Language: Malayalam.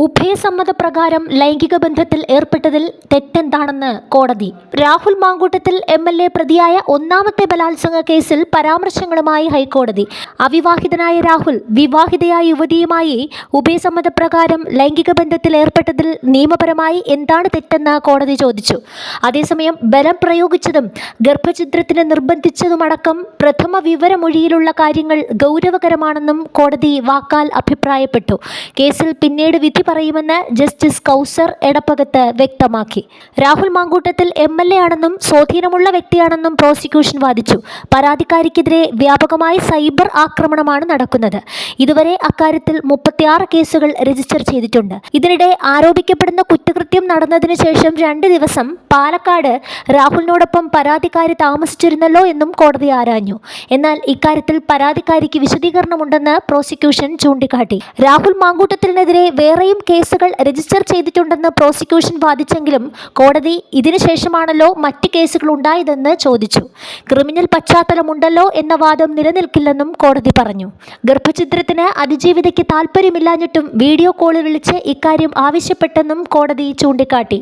ও ഉഭയസമ്മതപ്രകാരം ലൈംഗിക ബന്ധത്തിൽ ഏർപ്പെട്ടതിൽ തെറ്റെന്താണെന്ന് കോടതി. Rahul Mamkootathil M L A പ്രതിയായ ഒന്നാമത്തെ ബലാത്സംഗ കേസിൽ പരാമർശങ്ങളുമായി ഹൈക്കോടതി. അവിവാഹിതനായ രാഹുൽ വിവാഹിതയായ യുവതിയുമായി ഉഭയസമ്മതപ്രകാരം ലൈംഗിക ബന്ധത്തിൽ ഏർപ്പെട്ടതിൽ നിയമപരമായി എന്താണ് തെറ്റെന്ന് കോടതി ചോദിച്ചു. അതേസമയം ബലം പ്രയോഗിച്ചതും ഗർഭഛിദ്രത്തിന് നിർബന്ധിച്ചതുമടക്കം പ്രഥമ വിവരമൊഴിയിലുള്ള കാര്യങ്ങൾ ഗൗരവകരമാണെന്നും കോടതി വാക്കാൽ അഭിപ്രായപ്പെട്ടു. കേസിൽ പിന്നീട് വിധി പറയുമെന്ന് ജസ്റ്റിസ് കൗസർ എടപ്പകത്ത് വ്യക്തമാക്കി. Rahul Mamkootathil M L A ആണെന്നും സ്വാധീനമുള്ള വ്യക്തിയാണെന്നും പ്രോസിക്യൂഷൻ വാദിച്ചു. പരാതിക്കാരിക്കെതിരെ വ്യാപകമായ സൈബർ ആക്രമണമാണ് നടക്കുന്നത്. ഇതുവരെ അക്കാര്യത്തിൽ മുപ്പത്തിയാറ് കേസുകൾ രജിസ്റ്റർ ചെയ്തിട്ടുണ്ട്. ഇതിനിടെ ആരോപിക്കപ്പെടുന്ന കുറ്റകൃത്യം നടന്നതിന് ശേഷം രണ്ട് ദിവസം പാലക്കാട് രാഹുലിനോടൊപ്പം പരാതിക്കാരി താമസിച്ചിരുന്നല്ലോ എന്നും കോടതി ആരാഞ്ഞു. എന്നാൽ ഇക്കാര്യത്തിൽ പരാതിക്കാരിക്ക് വിശദീകരണമുണ്ടെന്ന് പ്രോസിക്യൂഷൻ ചൂണ്ടിക്കാട്ടി. രാഹുൽ മാങ്കൂട്ടത്തിനെതിരെ വേറെയും കേസുകൾ രജിസ്റ്റർ ചെയ്തിട്ടുണ്ടെന്ന് പ്രോസിക്യൂഷൻ വാദിച്ചെങ്കിലും കോടതി ഇതിനുശേഷമാണല്ലോ മറ്റ് കേസുകൾ ഉണ്ടായതെന്ന് ചോദിച്ചു. ക്രിമിനൽ പശ്ചാത്തലമുണ്ടല്ലോ എന്ന വാദം നിലനിൽക്കില്ലെന്നും കോടതി പറഞ്ഞു. ഗർഭഛിദ്രത്തിന് അതിജീവിതയ്ക്ക് താല്പര്യമില്ലാഞ്ഞിട്ടും വീഡിയോ കോളിൽ വിളിച്ച് ഇക്കാര്യം ആവശ്യപ്പെട്ടെന്നും കോടതി ചൂണ്ടിക്കാട്ടി.